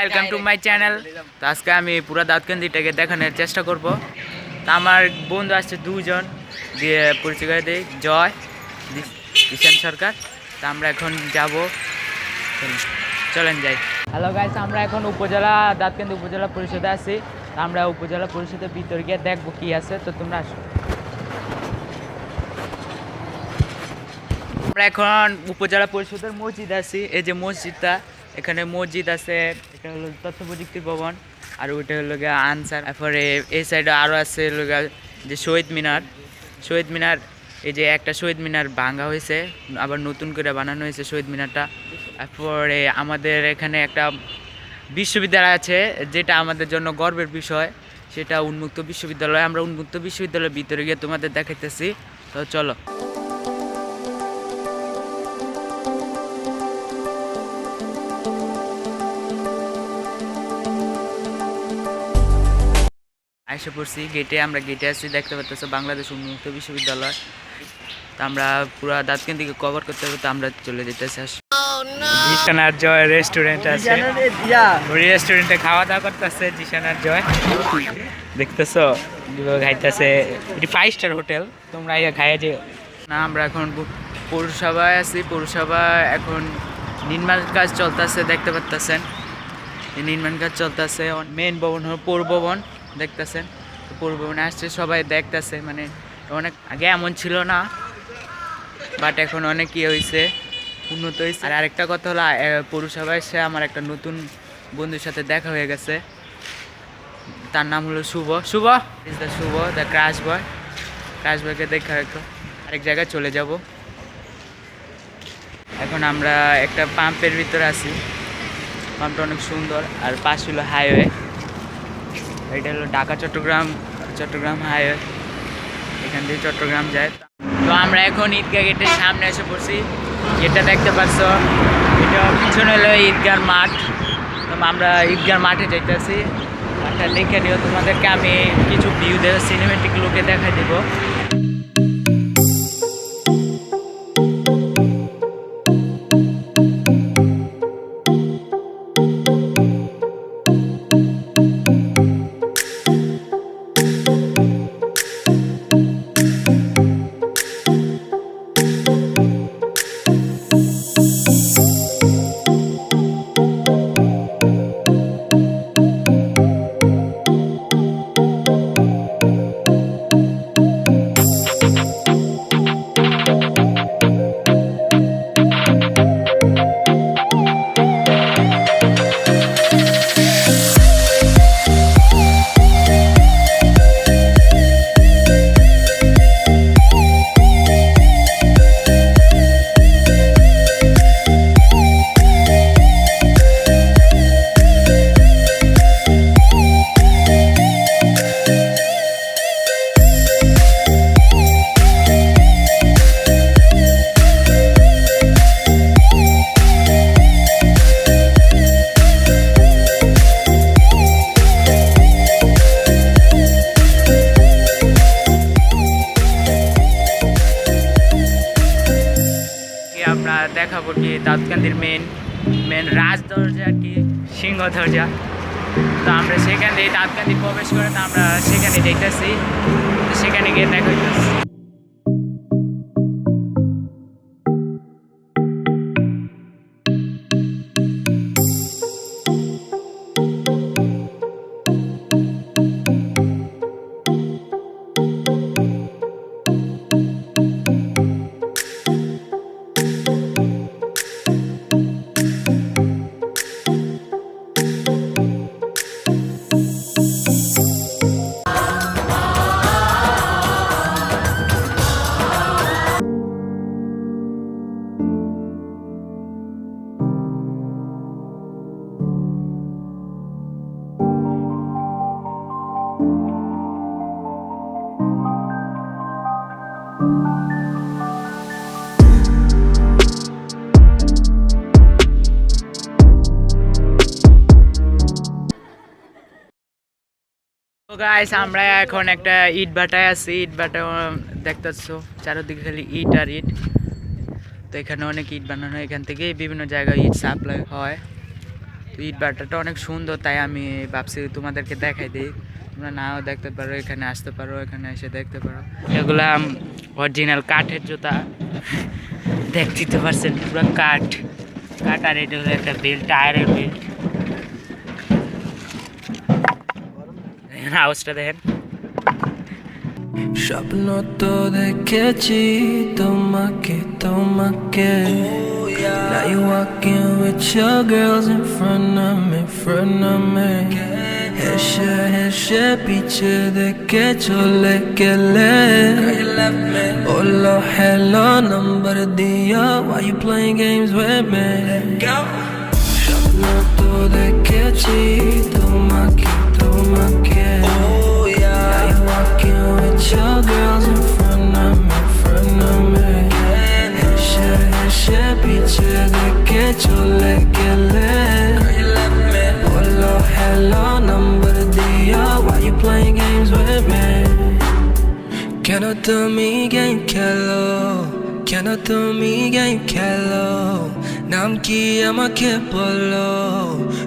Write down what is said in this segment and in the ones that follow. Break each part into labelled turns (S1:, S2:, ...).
S1: Welcome to my channel তো আজকে আমি পুরো দাঁতকান্দিটাকে দেখানোর চেষ্টা করব। তা আমার বন্ধু আসছে দুজন দিয়ে পরিচয় করে দিই। জয় দি- সরকার। তা আমরা এখন যাব। চলেন যাই। হ্যালো গাইস আমরা এখন উপজেলা দাঁতকান্দি উপজেলা পরিষদে আছি। আমরা উপজেলা পরিষদের ভিতরে গিয়ে দেখব কি আছে। তো তোমরা আসো। আমরা এখন উপজেলা পরিষদের মসজিদ আছি। এই যে মসজিদটা এখানে মসজিদ আছে এটা হলো তথ্য প্রযুক্তি ভবন, আর ওইটা হলো গিয়ে আনসার। তারপরে এই সাইডে আরও আছে হলো যে শহীদ মিনার। শহীদ মিনার, এই যে একটা শহীদ মিনার ভাঙা হয়েছে, আবার নতুন করে বানানো হয়েছে শহীদ মিনারটা। তারপরে আমাদের এখানে একটা বিশ্ববিদ্যালয় আছে, যেটা আমাদের জন্য গর্বের বিষয়। সেটা উন্মুক্ত বিশ্ববিদ্যালয়। আমরা উন্মুক্ত বিশ্ববিদ্যালয়ের ভিতরে গিয়ে তোমাদের দেখাইতেছি। তো চলো। আইসা পড়ছি গেটে আমরা গেটে আসছি দেখতে পাচ্ছি বাংলাদেশ উন্মুক্ত বিশ্ববিদ্যালয়। তো আমরা পুরো দাঁতকেন দিকে কভার করতে হবে তো আমরা চলে যেতেছি। আস জিশানার জয় রেস্টুরেন্ট আছে। ওই রেস্টুরেন্টে খাওয়া দাওয়া করতেছে জিশানার জয়। দেখতেছো খাইতেছে এটি ফাইভ স্টার হোটেল তোমরা ইয়া খাইয়া যেও। না আমরা এখন পৌরসভায় আছি পৌরসভা এখন নির্মাণ কাজ চলতেছে দেখতে পাচ্তেছেন এই নির্মাণ কাজ চলতেছে মেন ভবন হল পৌর ভবন। দেখতেছেন। তো পৌর ভবনে আসছে সবাই দেখতেছে মানে অনেক আগে এমন ছিল না বাট এখন অনেক ইয়ে হয়েছে উন্নত হয়েছে আর আরেকটা কথা হলো পৌরসভায় এসে আমার একটা নতুন বন্ধুর সাথে দেখা হয়ে গেছে। তার নাম হলো Shubho. Shubho? Is the Shubho the crush boy crush বয়কে দেখা একটু আরেক জায়গায় চলে যাব। এখন আমরা একটা পাম্পের ভিতরে আছি। পাম্পটা অনেক সুন্দর আর পাশ হলো হাইওয়ে এটা হলো ঢাকা, চট্টগ্রাম চট্টগ্রাম হাইওয়ে। এখান থেকে চট্টগ্রাম যায়। তো আমরা এখন ঈদগাহ গেটের সামনে এসে পড়ছি। এটা দেখতে পাচ্ছ এটা পিছনে হলো ঈদগার মাঠ। তো আমরা ঈদগার মাঠে যাইতেছি। মাঠটা লিখে দিও তোমাদেরকে, আমি কিছু ভিউ দেবো সিনেমেটিক লোকে দেখাই দেবো। কি দাউদকান্দির মেন মেন রাজ দরজা কি, সিংহ দরজা। তো আমরা সেখান দিয়ে দাউদকান্দি প্রবেশ করে তো আমরা সেখানে যেতেছি সেখানে গিয়ে দেখা গাইস আমরা এখন একটা ইট ভাটায় আছি। ইট ভাটা দেখতেছ, চারিদিকে খালি ইট আর ইট। তো এখানে অনেক ইট বানানো হয়। এখান থেকে বিভিন্ন জায়গায় ইট সাপ্লাই হয়। তো ইট ভাটাটা অনেক সুন্দর, তাই আমি ভাবছি তোমাদেরকে দেখাই দিই। তোমরা নাও দেখতে পারো, এখানে আসতে পারো, এখানে এসে দেখতে পারো। এগুলা অরিজিনাল কাঠের জুতা। দেখতে পারছেন, পুরো কাঠ। কাঠ আর এটা হলো একটা বেল্ট টায়ারের বেল্ট আওয়াজটা দেখেন
S2: স্বপ্ন তো দেখেছি তোমাকে তোমাকে Now you walking with your girls in front of me, front of me হেসে হেসে পিছে দেখে চলে গেলে বললো hello number দিয়া Why you playing games with me স্বপ্ন তো দেখেছি তোমাকে Oh yeah. Now walking with your girls in front of me, in front of me. Be it you me. Hello, hello, number. Why you playing games with me? Can't do me game, Kello. Can I do me game, Kello. নাম কি আমাকে বলো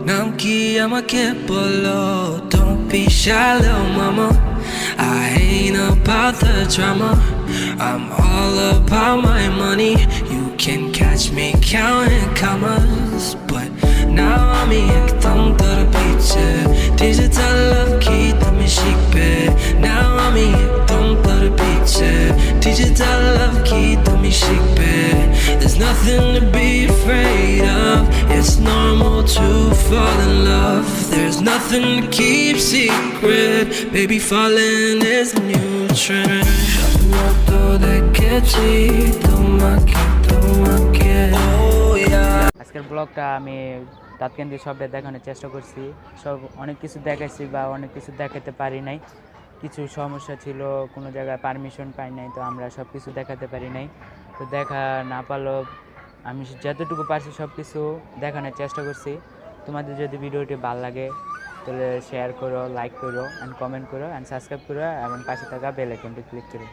S2: নাম কি আমাকে বলো Don't be shy little mama I ain't about the drama I'm all about my money You can catch me counting commas But now I'm একদম তোর পিছে Digital love কি তুমি শিখবে Now I'm একদম তোর পিছে Digital love কি তুমি শিখবে There's nothing to be afraid of. It's normal to fall in love. There's nothing to keep secret. Baby, falling is a new trend. Oh
S1: আজকের ব্লগটা আমি তাৎকেন্দ্রিক শব্দে দেখানোর চেষ্টা করছি। সব অনেক কিছু দেখাইছি বা অনেক কিছু দেখাতে পারি নাই। কিছু সমস্যা ছিল, কোনো জায়গায় পারমিশন পাই নাই, তো আমরা সব কিছু দেখাতে পারি নাই। তো দেখা না পারলেও আমি যতটুকু পারছি সব কিছু দেখানোর চেষ্টা করছি। তোমাদের যদি ভিডিওটি ভালো লাগে, তাহলে শেয়ার করো লাইক করো অ্যান্ড কমেন্ট করো অ্যান্ড সাবস্ক্রাইব করো, এবং পাশে থাকা বেল আইকনটি ক্লিক করো।